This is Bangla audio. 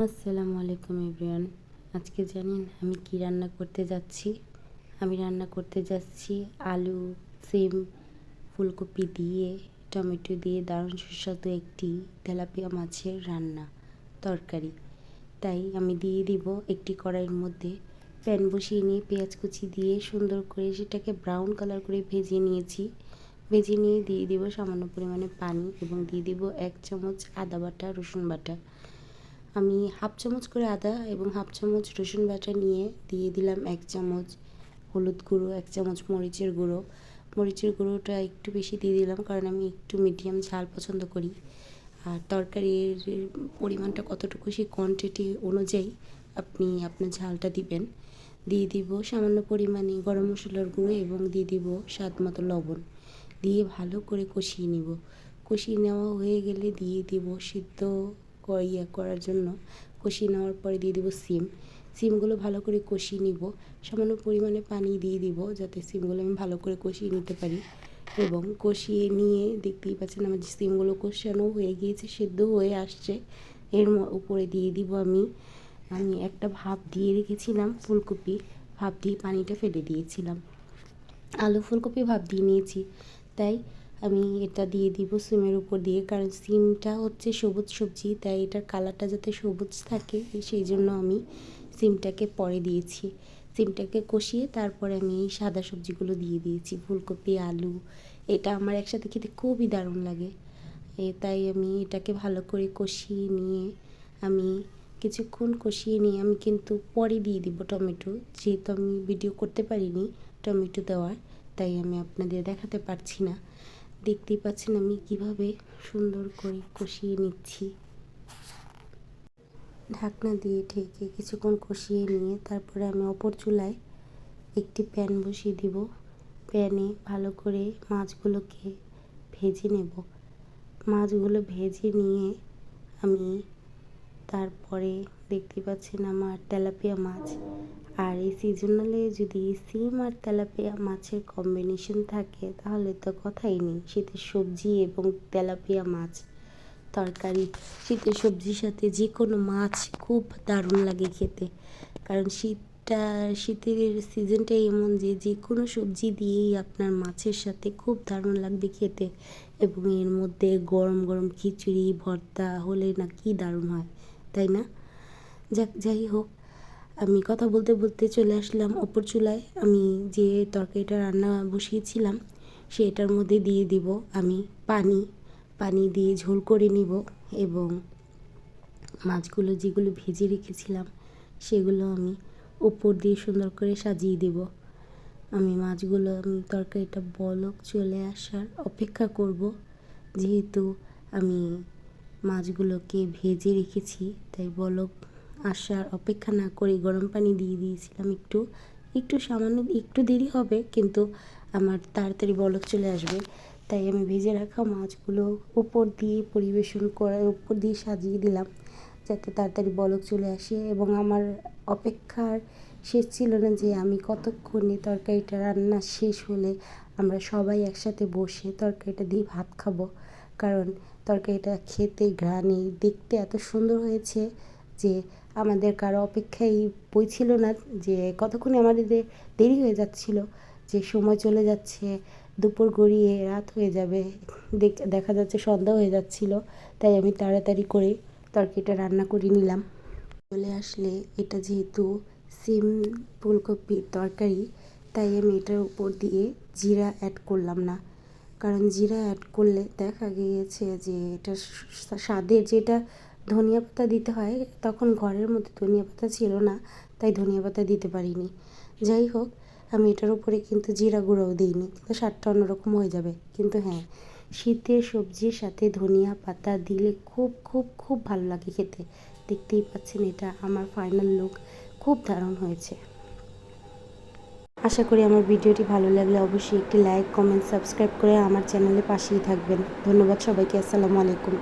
আসসালামু আলাইকুম এভরিওয়ান আজকে জানেন আমি কি রান্না করতে যাচ্ছি? আমি রান্না করতে যাচ্ছি আলু, সিম, ফুলকপি দিয়ে, টমেটো দিয়ে, দারুণ সুস্বাদু একটি তেলাপিয়া মাছের রান্না, তরকারি। তাই আমি দিয়ে দিব একটি কড়াইয়ের মধ্যে। প্যান বসিয়ে নিয়ে পেঁয়াজ কুচি দিয়ে সুন্দর করে সেটাকে ব্রাউন কালার করে ভেজে নিয়েছি। ভেজে নিয়ে দিয়ে দিব সামান্য পরিমাণে পানি এবং দিয়ে দিব এক চামচ আদা বাটা, রসুন বাটা। আমি হাফ চামচ করে আদা এবং হাফ চামচ রসুন বাটা নিয়ে দিয়ে দিলাম এক চামচ হলুদ গুঁড়ো, এক চামচ মরিচের গুঁড়ো। মরিচের গুঁড়োটা একটু বেশি দিয়ে দিলাম কারণ আমি একটু মিডিয়াম ঝাল পছন্দ করি। আর তরকারির পরিমাণটা কতটুকু সেই কোয়ান্টিটি অনুযায়ী আপনি আপনার ঝালটা দিবেন। দিয়ে দিব সামান্য পরিমাণে গরম মশলার গুঁড়ো এবং দিয়ে দিব স্বাদ মতো লবণ। দিয়ে ভালো করে কষিয়ে নিব। কষিয়ে নেওয়া হয়ে গেলে দিয়ে দিব সিদ্ধ ইয়ে করার জন্য কষিয়ে নেওয়ার পরে দিয়ে দিব সিম। সিমগুলো ভালো করে কষিয়ে নিব। সামান্য পরিমাণে পানি দিয়ে দিব যাতে সিমগুলো আমি ভালো করে কষিয়ে নিতে পারি। এবং কষিয়ে নিয়ে দেখতেই পাচ্ছেন আমার সিমগুলো কষানো হয়ে গিয়েছে, সেদ্ধ হয়ে আসছে। এর উপরে দিয়ে দিব আমি আমি একটা ভাপ দিয়ে রেখেছিলাম ফুলকপি। ভাপ দিয়ে পানিটা ফেলে দিয়েছিলাম। আলু ফুলকপি ভাপ দিয়ে নিয়েছি। তাই আমি এটা দিয়ে দিব সিমের উপর দিয়ে, কারণ সিমটা হচ্ছে সবুজ সবজি, তাই এটার কালারটা যাতে সবুজ থাকে, সেই জন্য আমি সিমটাকে পরে দিয়েছি। সিমটাকে কষিয়ে তারপরে আমি এই সাদা সবজিগুলো দিয়ে দিয়েছি, ফুলকপি, আলু, এটা আমার একসাথে খেতে খুবই দারুণ লাগে। তাই আমি এটাকে ভালো করে কষিয়ে নিয়ে আমি কিছুক্ষণ কষিয়ে নিয়ে আমি কিন্তু পরে দিয়ে দিব টমেটো, যেহেতু আমি ভিডিও করতে পারিনি টমেটো দেওয়ার, তাই আমি আপনাদের দেখাতে পারছি না। দেখতেই পাচ্ছেন আমি কীভাবে সুন্দর করে কষিয়ে নিচ্ছি। ঢাকনা দিয়ে ঢেকে কিছুক্ষণ কষিয়ে নিয়ে তারপরে আমি অপর চুলায় একটি প্যান বসিয়ে দিব। প্যানে ভালো করে মাছগুলোকে ভেজে নেব। মাছগুলো ভেজে নিয়ে আমি তারপরে দেখতে পাচ্ছেন আমার তেলাপিয়া মাছ। আর এই সিজনালে যদি সিম আর তেলাপিয়া মাছের কম্বিনেশন থাকে, তাহলে তো কথাই নেই। শীতের সবজি এবং তেলাপিয়া মাছ তরকারি, শীতের সবজির সাথে যে কোনো মাছ খুব দারুণ লাগে খেতে। কারণ শীতটা, শীতের সিজনটাই এমন যে যে কোনো সবজি দিয়েই আপনার মাছের সাথে খুব দারুণ লাগবে খেতে। এবং এর মধ্যে গরম গরম খিচুড়ি, ভর্তা হলে না কি দারুণ হয়। তাই না? যাক, যাই হোক, আমি কথা বলতে বলতে চলে আসলাম অপর চুলায়। আমি যে তরকারিটা রান্না বসিয়েছিলাম, সেটার মধ্যে দিয়ে দিব আমি পানি। পানি দিয়ে ঝোল করে নিব এবং মাছগুলো যেগুলো ভেজে রেখেছিলাম, সেগুলো আমি উপর দিয়ে সুন্দর করে সাজিয়ে দেব। আমি মাছগুলো, আমি তরকারিটা বলক চলে আসার অপেক্ষা করব, যেহেতু আমি মাছগুলোকে ভেজে রেখেছি, তাই বলক আসার অপেক্ষা না করে গরম পানি দিয়ে দিয়েছিলাম একটু। একটু সামান্য, একটু দেরি হবে, কিন্তু আমার তাড়াতাড়ি বলক চলে আসবে। তাই আমি ভেজে রাখা মাছগুলো উপর দিয়ে পরিবেশন করার উপর দিয়ে সাজিয়ে দিলাম, যাতে তাড়াতাড়ি বলক চলে আসে। এবং আমার অপেক্ষার শেষ ছিল না যে আমি কতক্ষণে তরকারিটা রান্না শেষ হলে আমরা সবাই একসাথে বসে তরকারিটা দিয়ে ভাত খাব। কারণ তরকারিটা খেতে, ঘ্রাণে, দেখতে এত সুন্দর হয়েছে যে আমাদের কারও অপেক্ষাই বই ছিল না যে কতক্ষণে আমাদের দেরি হয়ে যাচ্ছিল, যে সময় চলে যাচ্ছে, দুপুর গড়িয়ে রাত হয়ে যাবে, দেখা যাচ্ছে সন্ধ্যা হয়ে যাচ্ছিল, তাই আমি তাড়াতাড়ি করে তরকারিটা রান্না করে নিলাম। চলে আসলে এটা যেহেতু সিম ফুলকপির তরকারি, তাই আমি এটার উপর দিয়ে জিরা অ্যাড করলাম না। কারণ জিরা অ্যাড করলে দেখা গিয়েছে যে এটা স্বাদের যেটা ধনিয়া পাতা দিতে হয়, তখন ঘরের মধ্যে ধনিয়া পাতা ছিল না, তাই ধনিয়া পাতা দিতে পারিনি। যাই হোক, আমি এটার উপরে কিন্তু জিরা গুঁড়োও দিইনি, কিন্তু স্বাদটা অন্যরকম হয়ে যাবে। কিন্তু হ্যাঁ শীতের সবজির সাথে ধনিয়া পাতা দিলে খুব খুব খুব ভালো লাগে খেতে। দেখতেই পাচ্ছেন এটা আমার ফাইনাল লুক খুব দারুণ হয়েছে। আশা করি আমার ভিডিওটি ভালো লাগলে অবশ্যই একটি লাইক, কমেন্ট, সাবস্ক্রাইব করে আমার চ্যানেলে পাশেই থাকবেন। ধন্যবাদ সবাইকে, আসসালামু আলাইকুম।